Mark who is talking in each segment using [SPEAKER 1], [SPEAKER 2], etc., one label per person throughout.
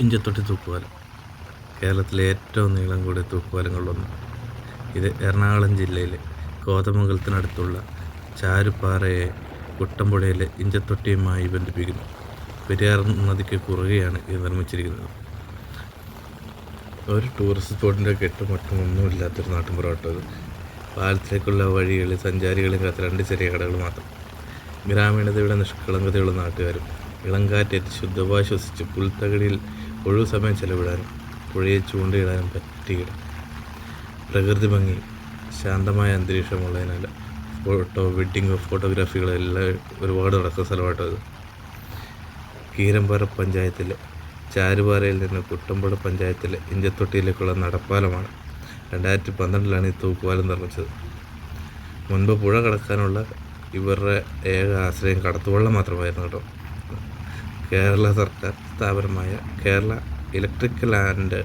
[SPEAKER 1] ഇഞ്ചത്തൊട്ടി തൂക്കുപാലം. കേരളത്തിലെ ഏറ്റവും നീളം കൂടിയ തൂക്കുപാലങ്ങളിലൊന്ന്. ഇത് എറണാകുളം ജില്ലയിലെ കോതമംഗലത്തിനടുത്തുള്ള ചാരുപ്പാറയെ കുട്ടമ്പുഴയിലെ ഇഞ്ചത്തൊട്ടിയുമായി ബന്ധിപ്പിക്കുന്നു. പെരിയാർ നദിക്ക് കുറുകെയാണ് ഇത് നിർമ്മിച്ചിരിക്കുന്നത്. ഒരു ടൂറിസ്റ്റ് സ്പോട്ടിന്റെ കെട്ടും മട്ടും ഒന്നുമില്ലാത്തൊരു നാട്ടിൻപുറമാട്ടോ ഇത്. പാലത്തിലേക്കുള്ള വഴികളിൽ സഞ്ചാരികളും കാത്ത രണ്ട് ചെറിയ കടകൾ മാത്രം. ഗ്രാമീണതയുടെ നിഷ്കളങ്കതയുള്ള നാട്ടുകാരും ഇളങ്കാറ്റേറ്റ് ശുദ്ധവായു ശ്വസിച്ച് പുൽത്തകടിയിൽ ഒഴിവു സമയം ചെലവിടാനും പുഴയെ ചൂണ്ടയിടാനും പറ്റിയിടം പ്രകൃതി ഭംഗി ശാന്തമായ അന്തരീക്ഷമുള്ളതിനാൽ ഫോട്ടോ വെഡ്ഡിങ് ഫോട്ടോഗ്രാഫികളെല്ലാം ഒരുപാട് നടക്കുന്ന സ്ഥലമായിട്ടത് കീരമ്പാറ പഞ്ചായത്തിലെ ചാരുപാറയിൽ നിന്ന് കുട്ടമ്പുഴ പഞ്ചായത്തിലെ ഇഞ്ചത്തൊട്ടിയിലേക്കുള്ള നടപ്പാലമാണ് രണ്ടായിരത്തി പന്ത്രണ്ടിലാണ് ഈ തൂക്കുപാലം നിർമ്മിച്ചത്. മുൻപ് പുഴ കടക്കാനുള്ള ഇവരുടെ ഏക ആശ്രയം കടത്തുവള്ളം മാത്രമായിരുന്നു കേട്ടോ. കേരള സർക്കാർ സ്ഥാപനമായ Kerala electrical and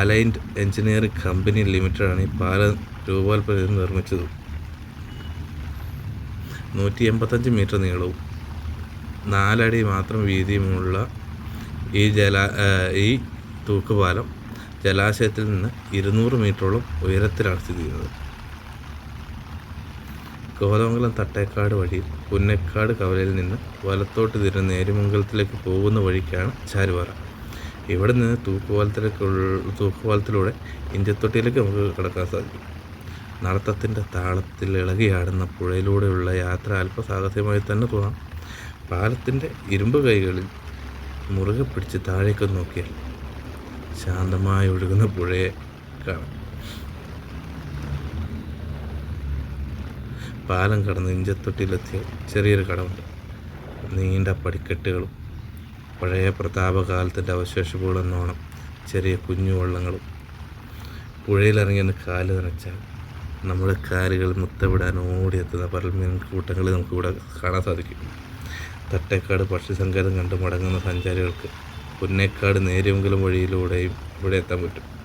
[SPEAKER 1] allied engineering company ലിമിറ്റഡാണ് ഈ പാലം രൂപകൽപ്പന നിർമ്മിച്ചത്. നൂറ്റി എൺപത്തഞ്ച് മീറ്റർ നീളവും നാലടി മാത്രം വീതിയുമുള്ള ഈ ജല ഈ തൂക്കുപാലം ജലാശയത്തിൽ നിന്ന് ഇരുന്നൂറ് മീറ്ററോളം ഉയരത്തിലാണ് സ്ഥിതി ചെയ്യുന്നത്. കോതമംഗലം തട്ടേക്കാട് വഴി പുന്നക്കാട് കവലയിൽ നിന്ന് വലത്തോട്ട് തിരിഞ്ഞ് നേരുമംഗലത്തിലേക്ക് പോകുന്ന വഴിക്കാണ് ചാരുപാറ. ഇവിടെ നിന്ന് തൂക്കുപാലത്തിലേക്കുള്ള തൂക്കുപാലത്തിലൂടെ ഇഞ്ചത്തൊട്ടിയിലേക്ക് നമുക്ക് കിടക്കാൻ സാധിക്കും. നടത്തത്തിന്റെ താളത്തിൽ ഇളകിയാടുന്ന പുഴയിലൂടെയുള്ള യാത്ര അല്പസാഹസ്യമായി തന്നെ തോന്നാം. പാലത്തിന്റെ ഇരുമ്പ് കൈകളിൽ മുറുകെ പിടിച്ച് താഴേക്ക് നോക്കിയാൽ ശാന്തമായി ഒഴുകുന്ന പുഴയെ കാണാം. പാലം കടന്ന് ഇഞ്ചത്തൊട്ടിയിലെത്തിയ ചെറിയൊരു കടമുണ്ട്. നീണ്ട പടിക്കെട്ടുകളും പഴയ പ്രതാപകാലത്തിന്റെ അവശേഷിപ്പുകളെന്നോണം ചെറിയ കുഞ്ഞു വള്ളങ്ങളും. പുഴയിലിറങ്ങിയെന്ന് കാൽ നനച്ചാൽ നമ്മുടെ കാലുകൾ മുത്തവിടാൻ ഓടിയെത്തുന്ന പരൽമീൻ കൂട്ടങ്ങൾ നമുക്കിവിടെ കാണാൻ സാധിക്കും. തട്ടേക്കാട് പക്ഷിസങ്കേതം കണ്ട് മടങ്ങുന്ന സഞ്ചാരികൾക്ക് പുന്നേക്കാട് നേരിയെങ്കിലും വഴിയിലൂടെയും ഇവിടെ എത്താൻ പറ്റും.